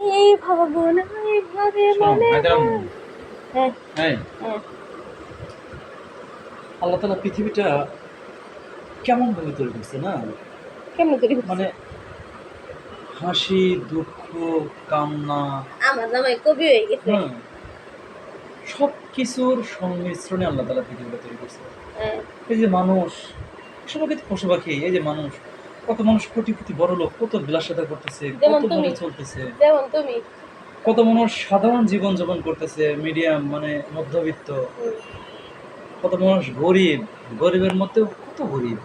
এই মনে। হ্যাঁ। আল্লাহ তালা পৃথিবীটা কেমন ভাবে তৈরি করছে না? কেমন করি মানে হাসি দুঃখ কান্না। আমার জামাই কবি হয়ে গেছে। সব কিছুর সংমিশ্রণে আল্লাহ তালা পৃথিবীটা তৈরি করছে। হ্যাঁ। এই যে মানুষ সবাইকে তো পশু পাখি এই যে মানুষ কত মানুষ কোটি কোটি বড় লোক কত বিলাসিতা করতেছে কত। ভাবে চলতেছে। যেমন তুমি। কত মানুষ সাধারণ জীবন যাপন করতেছে মিডিয়াম মানে মধ্যবিত্ত। কত মানুষ গরিব গরিবের মধ্যেও কত গরিব।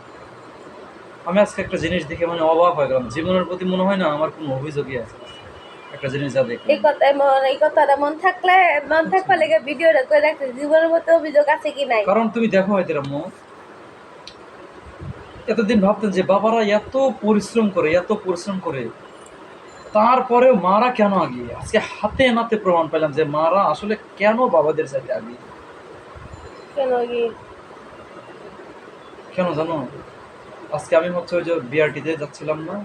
আমি আজকে একটা জিনিস দেখে মানে অবাক হয়ে গেলাম। জীবনের প্রতি মনে হয় না আমার কোনো অভিযোগই আছে। একটা জিনিস যা দেখলাম। এই কথায় মন এই কথাটা মন থাকলে মন থাকলে লেগে ভিডিওটা করে রাখতে জীবনের মতো অভিযোগ আছে কি নাই? কারণ তুমি দেখো হয়তো রাম্মু এতদিন ভাবতেন যে বাবারা এত পরিশ্রম করে এত পরিশ্রম করে। তারপরেও মারা কেন আগে? আজকে হাতে নাতে প্রমাণ পেলাম যে মারা আসলে কেন বাবাদের সাথে আগে? কেন কি কেন জানো? আজকে আমি হচ্ছে ওই যে বিআরটিতে যাচ্ছিলাম না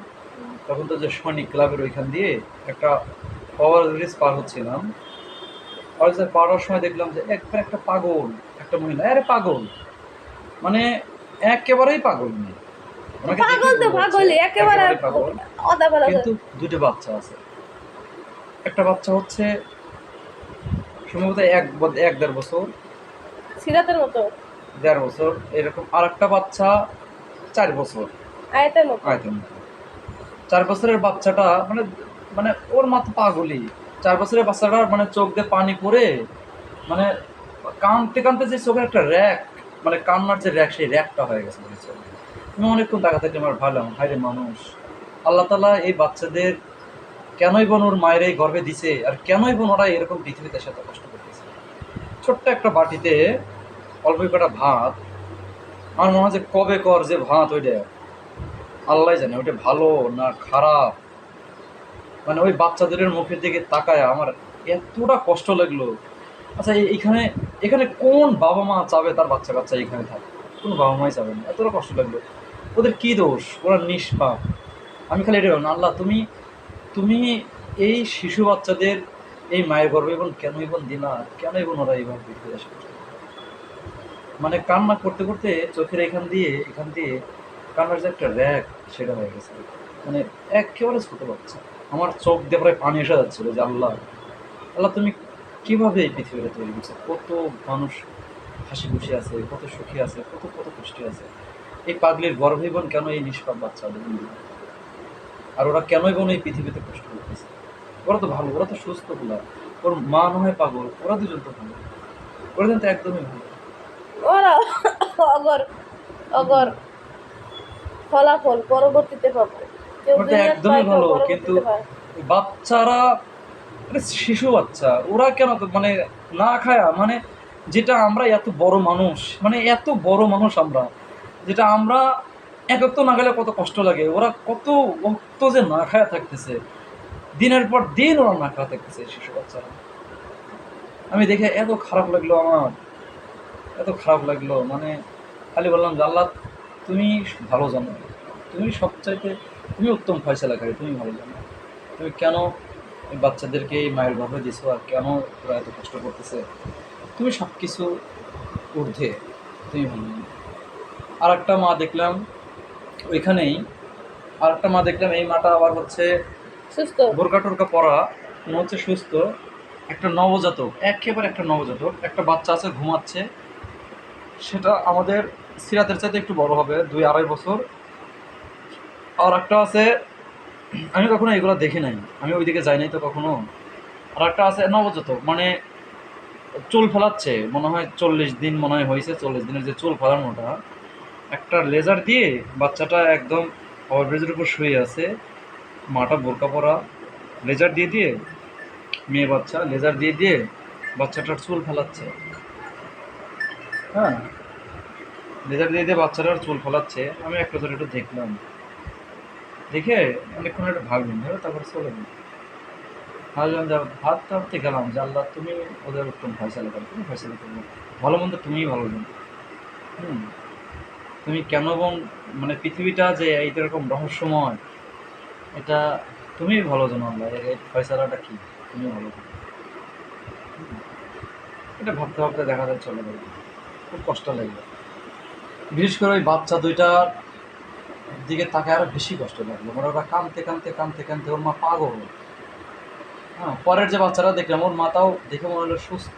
তখন তো যে সৈনিক ক্লাবের ওইখান দিয়ে একটা ওভার ব্রিজ পার হচ্ছিলাম। পার হওয়ার সময় দেখলাম যে একবার একটা পাগল একটা মহিলা আরে পাগল। মানে একেবারেই পাগল নেই। পাগল তো পাগলই একেবারে পাগল। কিন্তু দুটো বাচ্চা আছে। একটা বাচ্চা হচ্ছে সম্ভবত এক এক দেড় বছর। সিরাতের মতো। দেড় বছর এরকম আর একটা বাচ্চা চার বছর। আয়তের মতো। আয়তন চার বছরের বাচ্চাটা মানে মানে ওর মা তো পাগলই। চার বছরের বাচ্চাটার মানে চোখ দিয়ে পানি পড়ে মানে কানতে কানতে যে চোখের একটা র্যাক মানে কান্নার যে র্যাক, সেই র্যাকটা হয়ে গেছে আমি অনেকক্ষণ তাকা থেকে আমার ভাবলাম হায় রে, মানুষ। আল্লাহ তালা এই বাচ্চাদের কেনই বোন ওর মায়ের এই গর্ভে দিছে, আর কেনই বোন ওরা এরকম পৃথিবীতে সাথে কষ্ট করতেছে? ছোট্ট একটা বাটিতে অল্প কটা ভাত, আমার মনে হয় যে কবে কর যে ভাত ওইটা আল্লাহ জানে, ওইটা ভালো না খারাপ? মানে ওই বাচ্চাদের মুখের দিকে তাকায় আমার এতটা কষ্ট লাগল। আচ্ছা এইখানে এখানে কোন বাবা মা চাবে তার বাচ্চা কাচ্চা এখানে থাকে? কোনো বাবা মাই চাবে না। এতটা কষ্ট লাগবে। ওদের কি দোষ? ওরা নিষ্পাপ। আমি খালি এটা ভাবলাম, আল্লাহ তুমি তুমি এই শিশু বাচ্চাদের এই মায়ের গর্ভে এবং কেন এবং দিনা? কেন এবং ওরা এইভাবে আসে? মানে কান্না করতে করতে চোখের এখান দিয়ে এখান দিয়ে কান্নার যে একটা র্যাক সেটা হয়ে গেছে। মানে একেবারে ছোট বাচ্চা। আমার চোখ দিয়ে প্রায় পানি এসে যাচ্ছিল যে আল্লাহ আল্লাহ তুমি কীভাবে এই পৃথিবীটা তৈরি করছ? কত মানুষ হাসি খুশি আছে কত সুখী আছে কত কত কষ্টে আছে। এই পাগলির গর্ভে বোন কেন এই নিষ্পাপ বাচ্চা আর ওরা কেনই বোন এই পৃথিবীতে কষ্ট করতেছে? ওরা তো ভালো ওরা তো সুস্থগুলা ওর মা না হয় পাগল ওরা দুজন তো ভালো। ওরা কিন্তু একদমই ভালো। ওরা অগর অগর ফলাফল পরবর্তীতে পাবো। একদমই ভালো, কিন্তু বাচ্চারা শিশু বাচ্চা, ওরা কেন মানে না খায়া মানে যেটা আমরা এত বড় মানুষ মানে এত বড় মানুষ আমরা, যেটা আমরা একত্র না গেলে কত কষ্ট লাগে, ওরা কত অক্ত যে না খায়া থাকতেছে, দিনের পর দিন ওরা না খাওয়া থাকতেছে শিশু বাচ্চারা। আমি দেখে এত খারাপ লাগল আমার, এত খারাপ লাগল মানে খালি বললাম যে তুমি ভালো জানো, তুমি সবচাইতে, তুমি উত্তম ফয়সালাকারী তুমি ভালো জানো, তুমি কেন বাচ্চাদেরকে এই মায়ের গর্ভে দিছো আর কেন ওরা এত কষ্ট করতেছে? তুমি সব কিছু ঊর্ধ্বে তুমি ভালো আর একটা মা দেখলাম ওইখানেই আর একটা মা দেখলাম এই মাটা আবার হচ্ছে সুস্থ। বোরকা টোরকা পরা মনে হচ্ছে সুস্থ। একটা নবজাতক একেবারে একটা নবজাতক একটা বাচ্চা আছে ঘুমাচ্ছে। সেটা আমাদের সিরাতের চাইতে একটু বড় হবে দুই আড়াই বছর। আর একটা আছে আমি কখনো এগুলো দেখি নাই। আমি ওইদিকে যাই নাই তো কখনো। আর একটা আছে নবজাতক মানে চুল ফেলাচ্ছে, মনে হয় চল্লিশ দিন মনে হয় হয়েছে, চল্লিশ দিনের যে চুল ফেলানোটা। একটা লেজার দিয়ে বাচ্চাটা একদম ওভারব্রিজের উপর শুয়ে আছে, মাটা বোরকা পরা। লেজার দিয়ে দিয়ে, মেয়ে বাচ্চা, লেজার দিয়ে দিয়ে বাচ্চাটার চুল ফেলাচ্ছে। হ্যাঁ লেজার দিয়ে দিয়ে বাচ্চাটার চুল ফেলাচ্ছে। আমি একটা ধরে একটু দেখলাম। দেখে অনেকক্ষণ একটা ভাবলাম ভেবে তারপরে চলে গেলাম। ভাবলাম যে ভাত ভাবতে গেলাম যে আল্লাহ তুমি ওদের উত্তম ফয়সালা করো, তুমি ফয়সালা করব ভালো মন্দ তুমিই ভালো জানো। হুম। তুমি কেন এবং মানে পৃথিবীটা যে এই এরকম রহস্যময়, এটা তুমি ভালো জানো আল্লাহ এর ফয়সালাটা কি? তুমি ভালো জানো। এটা ভাবতে ভাবতে দেখা যায় চলে যাবে খুব কষ্ট লাগবে বিশেষ করে ওই বাচ্চা দুইটার দিকে তাকে আরও বেশি কষ্ট লাগল। মানে ওরা কানতে কানতে কানতে কানতে ওর মা পাগল। হ্যাঁ পরের যে বাচ্চারা দেখলাম ওর মাতাও দেখে মনে হলো সুস্থ।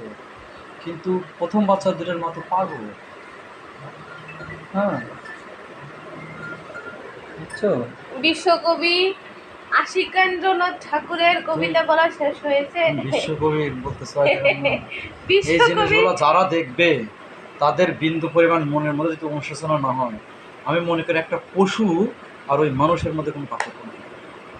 কিন্তু প্রথম বাচ্চা দুটোর মা তো পাগল। হ্যাঁ। বুঝছ? বিশ্বকবি আশিকেন্দ্রনাথ ঠাকুরের কবিতা বলা শেষ হয়েছে। বিশ্বকবি বলতে চাই এই জিনিসগুলো যারা দেখবে তাদের বিন্দু পরিমাণ মনের মধ্যে যদি অনুশোচনা না হয় আমি মনে করি একটা পশু আর ওই মানুষের মধ্যে কোনো পার্থক্য নেই।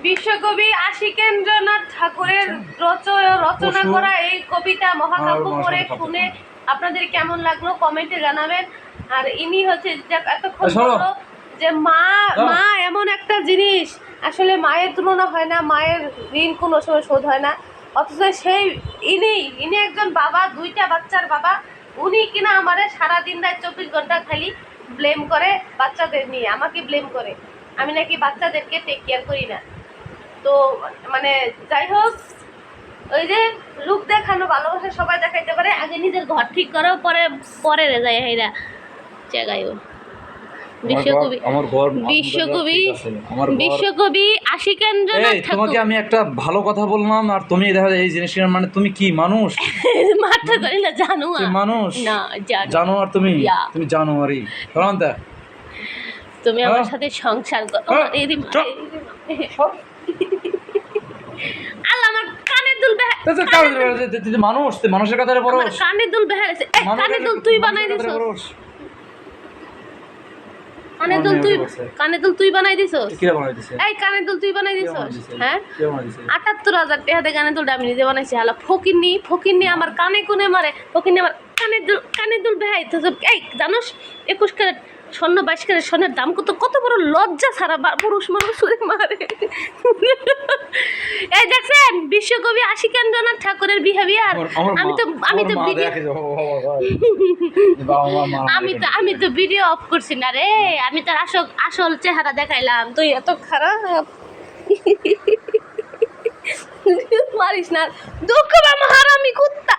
বিশ্বকবি আশিকেন্দ্রনাথ ঠাকুরের রচ- রচনা করা এই কবিতা মহাকাব্য পড়ে শুনে আপনাদের কেমন লাগল কমেন্টে জানাবেন। আর ইনি হচ্ছে এতক্ষণ যে মা মা এমন একটা জিনিস আসলে মায়ের তুলনা হয় না মায়ের ঋণ কোনো সময় শোধ হয় না। অথচ সেই ইনি ইনি একজন বাবা দুইটা বাচ্চার বাবা। উনি কিনা আমারে সারাদিন রাত চব্বিশ ঘণ্টা খালি ব্লেম করে বাচ্চাদের নিয়ে, আমাকে ব্লেম করে। আমি নাকি বাচ্চাদেরকে টেক কেয়ার করি না। তো মানে যাই হোক, ওই যে লুক দেখানো, ভালোবাসা সবাই দেখাইতে পারে, আগে নিজের ঘর ঠিক করো পরে পরে রে যায় হেরা জায়গায়ও বিশ্বকবি আমার ঘর বিশ্বকবি বিশ্বকবি আশিকেন্দ্রনাথ এই তোমাকে আমি একটা ভালো কথা বললাম আর তুমি দেখা যায় এই জিনিসটা মানে তুমি কি মানুষ? মাথা করি না জানো মানুষ? না জানো জানো আর তুমি তুমি জানো আরই কারণ তুমি আমার। সাথে সংসার করো এরি মা, চুপ। এরি মা। আল্লাহ আমার কানে দুল বেহা তা তো কারণ তুই- তুই- তুই মানুষ মানুষের কথারে বড় কানে দুল বেহা কানে দুল তুই বানাই দিছ কানে দুল তুই কানের দুল তুই বানাই দিছ কিরা বানাই এই কানে দুল তুই বানাই দিছস? হ্যাঁ? আটাত্তর হাজার টাকাতে কানে দুলটা আমি নিজে বানাইছি। হালা ফকিরনি ফকিরনি আমার কানে কোনে মারে। ফকিরনি আমার কানের দুল কানে দুল বেহাই এই জানোস? একুশ ক্যারেট স্বর্ণ বাইশ ক্যারেট স্বর্ণের দাম কত? কত বড় লজ্জা ছাড়া বা- পুরুষ মানুষ মারে। এই দেখছেন বিশ্বকবি আশিকেন্দ্রনাথ ঠাকুরের বিহেভিয়ার আমি তো আমি তো ভিডিও আমি তো আমি তো ভিডিও অফ করছি না রে। আমি তার আসল আসল চেহারা দেখাইলাম। তুই এত খারাপ। মারিস না। দুঃখ বাম হারামি কুত্তা।